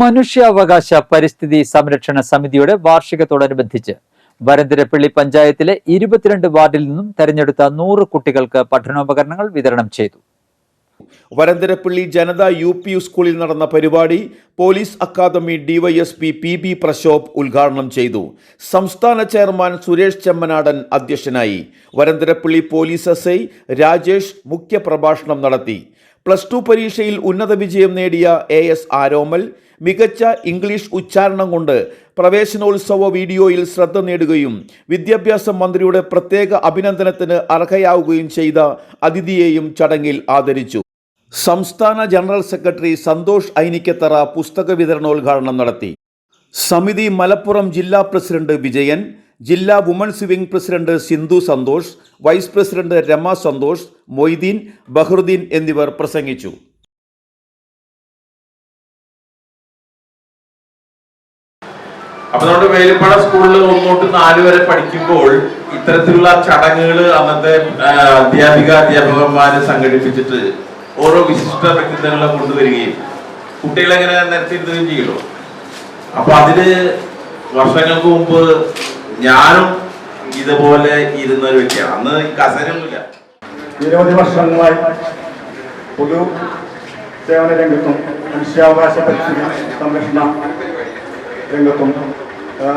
മനുഷ്യാവകാശ പരിസ്ഥിതി സംരക്ഷണ സമിതിയുടെ വാർഷികത്തോടനുബന്ധിച്ച് വരന്തരപ്പള്ളി പഞ്ചായത്തിലെ ഇരുപത്തിരണ്ട് വാർഡിൽ നിന്നും തെരഞ്ഞെടുത്ത നൂറ് കുട്ടികൾക്ക് പഠനോപകരണങ്ങൾ വിതരണം ചെയ്തു. വരന്തരപ്പള്ളി ജനത യു പി സ്കൂളിൽ നടന്ന പരിപാടി police academy DYSP P B Prashobh ഉദ്ഘാടനം ചെയ്തു. സംസ്ഥാന ചെയർമാൻ സുരേഷ് ചെമ്മനാടൻ അധ്യക്ഷനായി. Varantharappally police S I Rajesh മുഖ്യപ്രഭാഷണം നടത്തി. പ്ലസ് ടു പരീക്ഷയിൽ ഉന്നത വിജയം നേടിയ എ എസ് ആരോമൽ മികച്ച ഇംഗ്ലീഷ് ഉച്ചാരണം കൊണ്ട് പ്രവേശനോത്സവ വീഡിയോയിൽ ശ്രദ്ധ നേടുകയും വിദ്യാഭ്യാസ മന്ത്രിയുടെ പ്രത്യേക അഭിനന്ദനത്തിന് അർഹയാവുകയും ചെയ്ത അതിഥിയെയും ചടങ്ങിൽ ആദരിച്ചു. സംസ്ഥാന ജനറൽ സെക്രട്ടറി സന്തോഷ് ഐനിക്കത്തറ പുസ്തക വിതരണോദ്ഘാടനം നടത്തി. സമിതി മലപ്പുറം ജില്ലാ പ്രസിഡന്റ് വിജയൻ ജില്ലാ women's wing president Sindhu Santhosh vice president Rama Santhosh Moideen Bahruddeen എന്നിവർ പ്രസംഗിച്ചു. അപ്പൊ നമ്മുടെ വേലിപ്പാട സ്കൂളിൽ ഒന്നോട്ട് നാല് വരെ പഠിക്കുമ്പോൾ ഇത്തരത്തിലുള്ള ചടങ്ങുകൾ അന്നത്തെ അധ്യാപിക അധ്യാപകന്മാര് സംഘടിപ്പിച്ചിട്ട് ഓരോ വിശിഷ്ട വ്യക്തിത്വങ്ങളെ കൊണ്ടുവരികയും കുട്ടികളെങ്ങനെ നിരത്തിരുത്തുകയും ചെയ്യുമല്ലോ അപ്പൊ അതിൽ വർഷങ്ങൾക്ക് മുമ്പ് ഞാനും ഇതുപോലെ ഇരുന്ന ഒരു വ്യക്തിയാണ്. അന്ന് കസരമില്ല നിരവധി വർഷങ്ങളായി പൊതു സേവന രംഗത്തും മനുഷ്യാവകാശ പരിസ്ഥിതി സംരക്ഷണ രംഗത്തും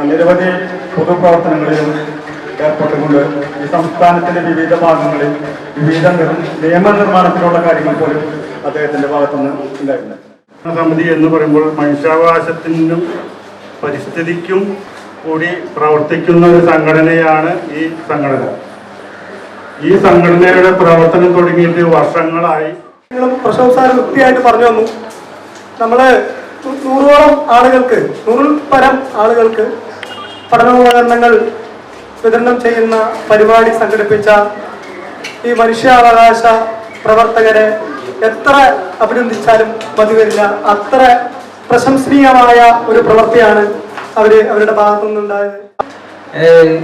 നിരവധി പൊതുപ്രവർത്തനങ്ങളിലും ഏർപ്പെട്ടുകൊണ്ട് ഈ സംസ്ഥാനത്തിന്റെ വിവിധ ഭാഗങ്ങളിൽ വിവിധ നിർ- നിയമനിർമ്മാണത്തിലുള്ള കാര്യങ്ങൾ പോലും അദ്ദേഹത്തിന്റെ ഭാഗത്തുനിന്ന് ഉണ്ടായിരുന്നു സമിതി എന്ന് പറയുമ്പോൾ മനുഷ്യാവകാശത്തിനും പരിസ്ഥിതിക്കും കൂടി പ്രവർത്തിക്കുന്ന ഒരു സംഘടനയാണ് ഈ സംഘടന. ഈ സംഘടനയുടെ പ്രവർത്തനം തുടങ്ങിയിട്ട് വർഷങ്ങളായി. നിങ്ങളും പ്രശോഭ് വൃത്തിയായിട്ട് പറഞ്ഞു തന്നു. നമ്മൾ നൂറോളം ആളുകൾക്ക് നൂറിൽ പരം ആളുകൾക്ക് പഠനോപകരണങ്ങൾ വിതരണം ചെയ്യുന്ന പരിപാടി സംഘടിപ്പിച്ച ഈ മനുഷ്യാവകാശ പ്രവർത്തകരെ എത്ര അഭിനന്ദിച്ചാലും മതി വരില്ല അത്ര പ്രശംസനീയമായ ഒരു പ്രവൃത്തിയാണ് അവർ അവരുടെ ഭാഗത്തു നിന്നുണ്ടായത്?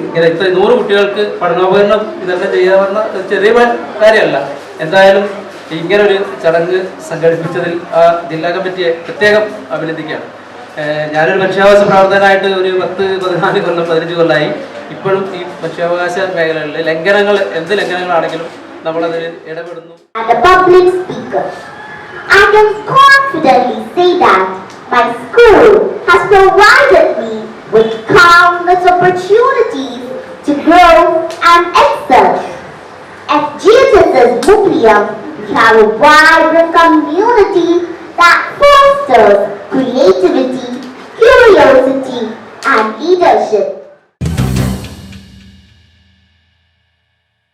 ഇങ്ങനെ ഇത്ര നൂറ് കുട്ടികൾക്ക് പഠനോപകരണം ഇതൊക്കെ ചെയ്യാവുന്ന ചെറിയ കാര്യമല്ല. എന്തായാലും ഇങ്ങനെ ഒരു ചടങ്ങ് സംഘടിപ്പിച്ചതിൽ ആ ജില്ലാ കമ്മിറ്റിയെ പ്രത്യേകം അഭിനന്ദിക്കുകയാണ്. ഞാനൊരു മനുഷ്യാവകാശ പ്രവർത്തകനായിട്ട് ഒരു പത്ത് പതിനാല് കൊല്ലം പതിനഞ്ച് കൊല്ലമായി ഇപ്പോഴും ഈ മനുഷ്യാവകാശ മേഖലകളിൽ ലംഘനങ്ങൾ എന്ത് ലംഘനങ്ങളാണെങ്കിലും നമ്മളതിൽ ഇടപെടുന്നു. Confidently say that my school provided me with countless opportunities to grow and excel. At GSS's Muplium, we have a vibrant community that fosters creativity, curiosity, and leadership.